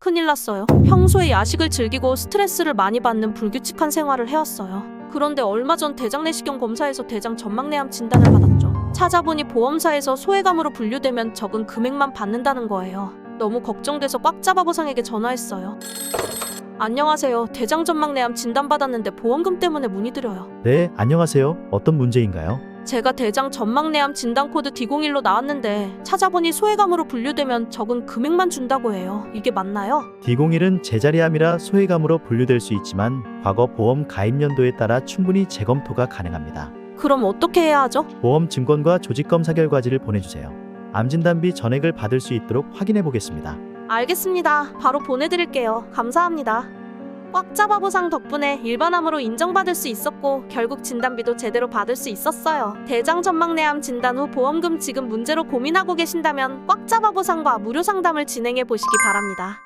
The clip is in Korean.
큰일 났어요. 평소에 야식을 즐기고 스트레스를 많이 받는 불규칙한 생활을 해왔어요. 그런데 얼마 전 대장 내시경 검사에서 대장 전막내암 진단을 받았죠. 찾아보니 보험사에서 소외감으로 분류되면 적은 금액만 받는다는 거예요. 너무 걱정돼서 꽉 잡아 보상에게 전화했어요. 안녕하세요. 대장 전막내암 진단받았는데 보험금 때문에 문의드려요. 네, 안녕하세요. 어떤 문제인가요? 제가 대장 전막내암 진단 코드 D01로 나왔는데 찾아보니 소외감으로 분류되면 적은 금액만 준다고 해요. 이게 맞나요? D01은 제자리암이라 소외감으로 분류될 수 있지만 과거 보험 가입 연도에 따라 충분히 재검토가 가능합니다. 그럼 어떻게 해야 하죠? 보험 증권과 조직 검사 결과지를 보내주세요. 암 진단비 전액을 받을 수 있도록 확인해 보겠습니다. 알겠습니다. 바로 보내드릴게요. 감사합니다. 꽉 잡아 보상 덕분에 일반암으로 인정받을 수 있었고 결국 진단비도 제대로 받을 수 있었어요. 대장 전막내암 진단 후 보험금 지급 문제로 고민하고 계신다면 꽉 잡아 보상과 무료 상담을 진행해 보시기 바랍니다.